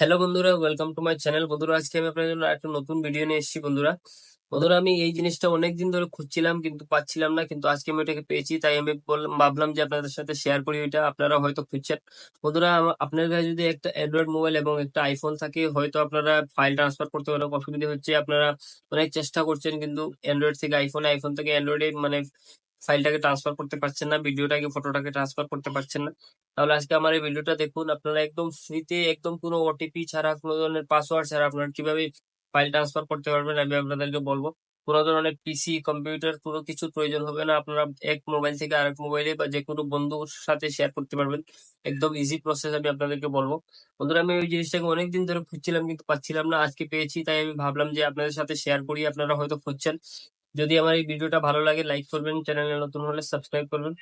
Hello বন্ধুরা welcome to my channel বন্ধুরা, আজকে আমি আপনাদের জন্য একটা নতুন ভিডিও নিয়ে এসেছি বন্ধুরা। বন্ধুরা, আমি এই জিনিসটা অনেকদিন ধরে খুঁজছিলাম কিন্তু পাচ্ছিলাম না, কিন্তু আজকে আমি এটাকে পেয়েছি, তাই আমি বললাম ভাবলাম যে আপনাদের সাথে শেয়ার করি এটা আপনারা হয়তো খুঁজছেন। বন্ধুরা আপনার কাছে যদি একটা অ্যান্ড্রয়েড মোবাইল এবং একটা আইফোন থাকে, হয়তো আপনারা ফাইল ট্রান্সফার করতে অনেক অসুবিধা হচ্ছে আপনারা অনেক চেষ্টা করছেন, কিন্তু অ্যান্ড্রয়েড থেকে আইফোন আইফোন থেকে অ্যান্ড্রয়েডে মানে ফাইলটাকে ট্রান্সফার করতে পারছেন না, ভিডিওটাকে ফটোটাকে ট্রান্সফার করতে পারছেন না। তাহলে আজকে আমার এই ভিডিওটা দেখুন, আপনারা একদম ফ্রিতে একদম কোনো ওটিপি ছাড়া, কোনো ধরনের পাসওয়ার্ড ছাড়া আপনারা কীভাবে ফাইল ট্রান্সফার করতে পারবেন, আমি আপনাদেরকে বলব। কোনো ধরনের পিসি কম্পিউটার কোনো কিছু প্রয়োজন হবে না, আপনারা এক মোবাইল থেকে আরেক মোবাইলে বা যে কোনো বন্ধুর সাথে শেয়ার করতে পারবেন। একদম ইজি প্রসেস আমি আপনাদেরকে বলব। বন্ধুরা, আমি ওই জিনিসটাকে অনেকদিন ধরে খুঁজছিলাম কিন্তু পাচ্ছিলাম না, আজকে পেয়েছি, তাই আমি ভাবলাম যে আপনাদের সাথে শেয়ার করি, আপনারা হয়তো খুঁজছেন। যদি আমার এই ভিডিওটা ভালো লাগে লাইক করবেন চ্যানেলে নতুন হলে সাবস্ক্রাইব করবেন।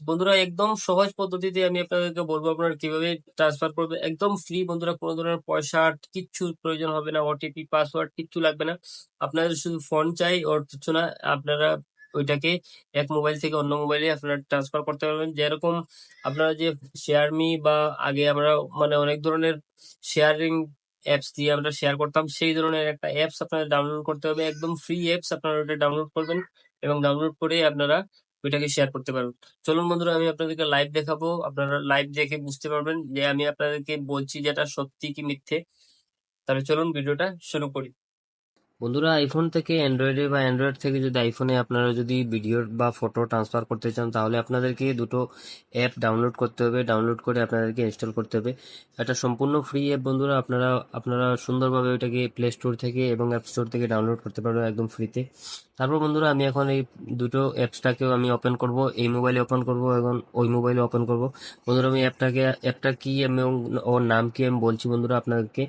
বন্ধুরা, একদম সহজ পদ্ধতিতে আমি আপনাদেরকে বলব আপনারা কীভাবে ট্রান্সফার করবেন। একদম ফ্রি বন্ধুরা, কোনো ধরনের পয়সা কিচ্ছু প্রয়োজন হবে না ওটিপি পাসওয়ার্ড কিচ্ছু লাগবে না। আপনাদের শুধু ফোন চাই ওর কিছু না, আপনারা ওইটাকে এক মোবাইল থেকে অন্য মোবাইলে আপনারা ট্রান্সফার করতে পারবেন। যেরকম আপনারা যে শেয়ারমি বা আগে আমরা মানে অনেক ধরনের শেয়ারিং অ্যাপস দিয়ে আমরা শেয়ার করতাম। সেই ধরনের একটা অ্যাপস আপনাদের ডাউনলোড করতে হবে। একদম ফ্রি অ্যাপস আপনারা ওটা ডাউনলোড করবেন এবং ডাউনলোড করে আপনারা ওইটাকে শেয়ার করতে পারবেন। চলুন বন্ধুরা, আমি আপনাদেরকে লাইভ দেখাবো। আপনারা লাইভ দেখে বুঝতে পারবেন যে আমি আপনাদেরকে বলছি যেটা সত্যি কি মিথ্যে। তাহলে চলুন ভিডিওটা শুরু করি। বন্ধুরা আইফোন থেকে অ্যান্ড্রয়েডে বা অ্যান্ড্রয়েড থেকে যদি আইফোনে আপনারা যদি ভিডিও বা ফটো ট্রান্সফার করতে চান, তাহলে আপনাদেরকে দুটো অ্যাপ ডাউনলোড করতে হবে। ডাউনলোড করে আপনাদেরকে ইনস্টল করতে হবে। এটা সম্পূর্ণ ফ্রি অ্যাপ বন্ধুরা। আপনারা আপনারা সুন্দরভাবে ওইটাকে প্লে স্টোর থেকে এবং অ্যাপ স্টোর থেকে ডাউনলোড করতে পারবেন একদম ফ্রিতে তারপর বন্ধুরা, আমি এখন এই দুটো অ্যাপসটাকেও আমি ওপেন করব। এই মোবাইলে ওপেন করব এবং ওই মোবাইলে ওপেন করব। বন্ধুরা, আমি অ্যাপটাকে অ্যাপটা কি এবং ওর নাম কি আমি বলছি বন্ধুরা আপনাদেরকে।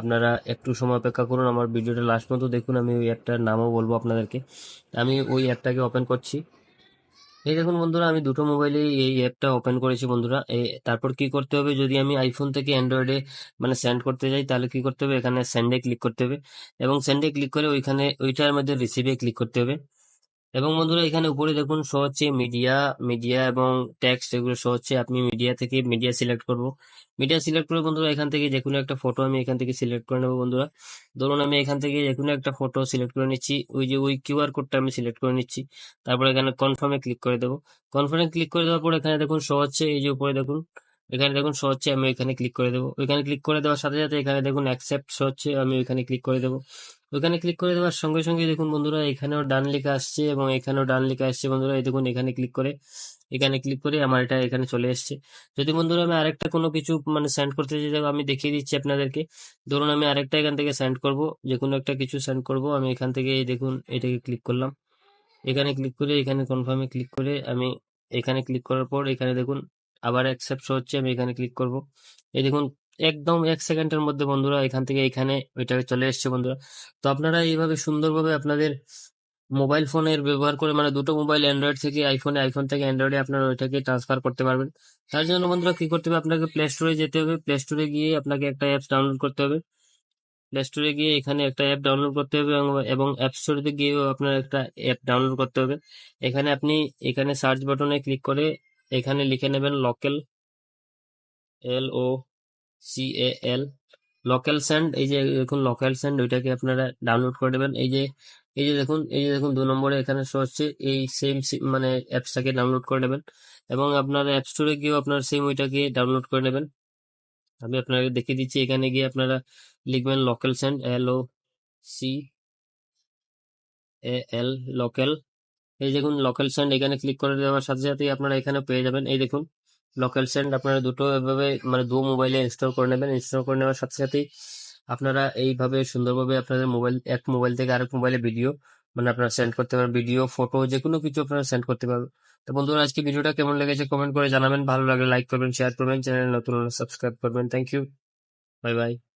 আপনারা একটু সময় অপেক্ষা করুন। আমার ভিডিওটা লাস্ট পর্যন্ত দেখুন, আমি ওই অ্যাপটার নামও বলব আপনাদেরকে। আমি ওই অ্যাপটাকে ওপেন করছি। এই দেখুন বন্ধুরা, আমি দুটো মোবাইলে এই অ্যাপটা ওপেন করেছি বন্ধুরা। তারপর কি করতে হবে? যদি আমি আইফোন থেকে অ্যান্ড্রয়েডে মানে সেন্ড করতে যাই, তাহলে কি করতে হবে? এখানে সেন্ডে ক্লিক করতে হবে। এবং সেন্ডে ক্লিক করে ওইখানে, ওইটার মধ্যে রিসিভে ক্লিক করতে হবে। এবং বন্ধুরা, এখানে উপরে দেখুন শো হচ্ছে মিডিয়া মিডিয়া এবং টেক্সট এগুলো শো হচ্ছে। আপনি মিডিয়া থেকে মিডিয়া সিলেক্ট করব। মিডিয়া সিলেক্ট করে বন্ধুরা, এখান থেকে যে কোনো একটা ফটো আমি এখান থেকে সিলেক্ট করে নেব বন্ধুরা। ধরুন, আমি এখান থেকে যে কোনো একটা ফটো সিলেক্ট করে নিচ্ছি। ওই যে ওই কিউআর কোডটা আমি সিলেক্ট করে নিচ্ছি। তারপর এখানে কনফার্মে ক্লিক করে দেবো। কনফার্মে ক্লিক করে দেওয়ার পর এখানে দেখুন শো হচ্ছে এই যে উপরে দেখুন। এখানে দেখুন শো হচ্ছে, আমি এখানে ক্লিক করে দেবো। ওইখানে ক্লিক করে দেওয়ার সাথে সাথে এখানে দেখুন অ্যাকসেপ্ট শো হচ্ছে, আমি ওইখানে ক্লিক করে দেবো। ওইখানে ক্লিক করে দেওয়ার সঙ্গে সঙ্গে দেখুন বন্ধুরা, এখানেও ডান লেখা আসছে এবং এখানেও ডান লেখা আসছে বন্ধুরা। এই দেখুন, এখানে ক্লিক করে, এখানে ক্লিক করে আমার এটা এখানে চলে এসছে। যদি বন্ধুরা আমি আরেকটা কোনো কিছু মানে সেন্ড করতে চাই আমি দেখিয়ে দিচ্ছি আপনাদেরকে। ধরুন আমি আরেকটা এখান থেকে সেন্ড করব, যে কোনো একটা কিছু সেন্ড করব, আমি এখান থেকে দেখুন, এটাকে ক্লিক করলাম। এখানে ক্লিক করে, এখানে কনফার্মে ক্লিক করে আমি এখানে ক্লিক করার পর এখানে দেখুন আবার অ্যাকসেপ্ট হচ্ছে, আমি এখানে ক্লিক করব। এই দেখুন একদম এক সেকেন্ডের মধ্যে বন্ধুরা এখান থেকে এখানে ওইটা চলে এসছে বন্ধুরা। তো আপনারা এইভাবে সুন্দরভাবে আপনাদের মোবাইল ফোনের ব্যবহার করে মানে দুটো মোবাইল, অ্যান্ড্রয়েড থেকে আইফোনে, আইফোন থেকে অ্যান্ড্রয়েডে আপনারা ওইটাকে ট্রান্সফার করতে পারবেন। তার জন্য বন্ধুরা কি করতে হবে? আপনাকে প্লে স্টোরে যেতে হবে। প্লে স্টোরে গিয়ে আপনাকে একটা অ্যাপস ডাউনলোড করতে হবে। প্লে স্টোরে গিয়ে এখানে একটা অ্যাপ ডাউনলোড করতে হবে এবং- অ্যাপ স্টোরে গিয়েও আপনার একটা অ্যাপ ডাউনলোড করতে হবে। এখানে আপনি এখানে সার্চ বাটনে ক্লিক করে এখানে লিখে নেবেন local L O C A L local send এই যে দেখুন লোকাল স্যান্ড ওইটাকে আপনারা ডাউনলোড করে নেবেন এই যে এই যে দেখুন, এই যে দেখুন, দু নম্বরে এখানে শো হচ্ছে, এই সেম মানে অ্যাপসটাকে ডাউনলোড করে নেবেন। এবং আপনার অ্যাপ স্টোরে গিয়েও আপনার সেম ওইটাকে ডাউনলোড করে নেবেন। আমি আপনাকে দেখিয়ে দিচ্ছি, এখানে গিয়ে আপনারা লিখবেন local send L O C A L local এই দেখুন লোকাল স্যান্ড এখানে ক্লিক করে দেওয়ার সাথে সাথেই আপনারা এখানে পেয়ে যাবেন। এই দেখুন লোকাল সেন্ড আপনারা দুটো এভাবে মানে দু মোবাইলে ইনস্টল করে নেবেন। ইনস্টল করে নেওয়ার সাথে সাথেই আপনারা এইভাবে সুন্দরভাবে আপনাদের মোবাইল এক মোবাইল থেকে আরেক মোবাইলে ভিডিও মানে আপনারা সেন্ড করতে পারবেন। ভিডিও ফটো যে কোনো কিছু আপনারা সেন্ড করতে পারবেন। তো বন্ধুরা, আজকে ভিডিওটা কেমন লেগেছে কমেন্ট করে জানাবেন। ভালো লাগলে লাইক করবেন শেয়ার করবেন চ্যানেল নতুন সাবস্ক্রাইব করবেন। Thank you bye bye